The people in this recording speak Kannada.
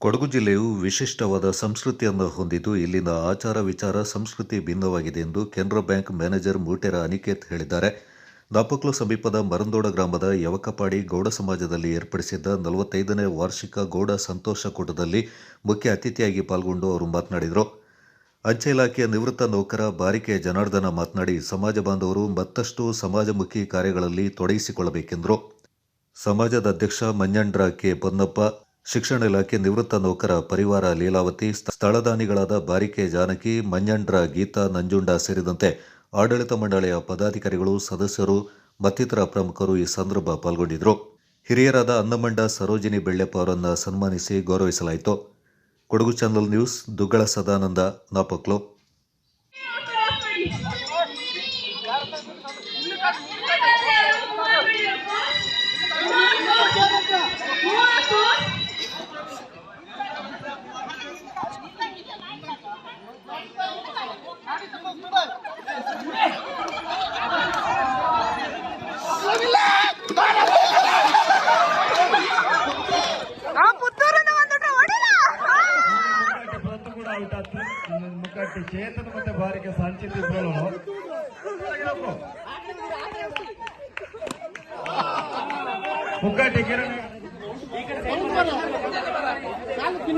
ಕೊಡಗು ಜಿಲ್ಲೆಯು ವಿಶಿಷ್ಟವಾದ ಸಂಸ್ಕೃತಿಯನ್ನು ಹೊಂದಿದ್ದು, ಇಲ್ಲಿನ ಆಚಾರ ವಿಚಾರ ಸಂಸ್ಕೃತಿ ಭಿನ್ನವಾಗಿದೆ ಎಂದು ಕೆನರಾ ಬ್ಯಾಂಕ್ ಮ್ಯಾನೇಜರ್ ಮೂಟೆರ ಅನಿಕೇತ್ ಹೇಳಿದ್ದಾರೆ. ದಾಪಕ್ಲು ಸಮೀಪದ ಮರಂದೋಡ ಗ್ರಾಮದ ಯವಕಪಾಡಿ ಗೌಡ ಸಮಾಜದಲ್ಲಿ ಏರ್ಪಡಿಸಿದ್ದ ನಲವತ್ತೈದನೇ ವಾರ್ಷಿಕ ಗೌಡ ಸಂತೋಷ ಕೂಟದಲ್ಲಿ ಮುಖ್ಯ ಅತಿಥಿಯಾಗಿ ಪಾಲ್ಗೊಂಡು ಅವರು ಮಾತನಾಡಿದರು. ಅಂಚೆ ಇಲಾಖೆಯ ನಿವೃತ್ತ ನೌಕರ ಬಾರಿಕೆ ಜನಾರ್ದನ ಮಾತನಾಡಿ, ಸಮಾಜ ಬಾಂಧವರು ಮತ್ತಷ್ಟು ಸಮಾಜಮುಖಿ ಕಾರ್ಯಗಳಲ್ಲಿ ತೊಡಗಿಸಿಕೊಳ್ಳಬೇಕೆಂದರು. ಸಮಾಜದ ಅಧ್ಯಕ್ಷ ಮಂಜಂಡ್ರ ಕೆ. ಪೊನ್ನಪ್ಪ ಶಿಕ್ಷಣ ಇಲಾಖೆ ನಿವೃತ್ತ ನೌಕರ ಪರಿವಾರ ಲೀಲಾವತಿ ಸ್ಥಳದಾನಿಗಳಾದ ಬಾರಿಕೆ ಜಾನಕಿ ಮಂಜಂಡ್ರ ಗೀತಾ ನಂಜುಂಡ ಸೇರಿದಂತೆ ಆಡಳಿತ ಮಂಡಳಿಯ ಪದಾಧಿಕಾರಿಗಳು, ಸದಸ್ಯರು, ಮತ್ತಿತರ ಪ್ರಮುಖರು ಈ ಸಂದರ್ಭ ಪಾಲ್ಗೊಂಡಿದ್ದರು. ಹಿರಿಯರಾದ ಅನ್ನಮಂಡ ಸರೋಜಿನಿ ಬೆಳ್ಳೆಪ್ಪ ಅವರನ್ನು ಸನ್ಮಾನಿಸಿ ಗೌರವಿಸಲಾಯಿತು. Kodagu channel news, Duggala Sadananda, Napoklu. ಪ್ರತು ಕೂಡ ಔಟ್ ಆಯ್ತು ಮುಕ್ಕಟ್ಟಿ ಚೇತನ್ ಮತ್ತೆ ಬಾರಿಗೆ ಸಂಚಿತ್ ಇಬ್ರು ಮುಕ್ಕಟ್ಟಿ ಕಿರಣ್ ಸಾಂಚಿ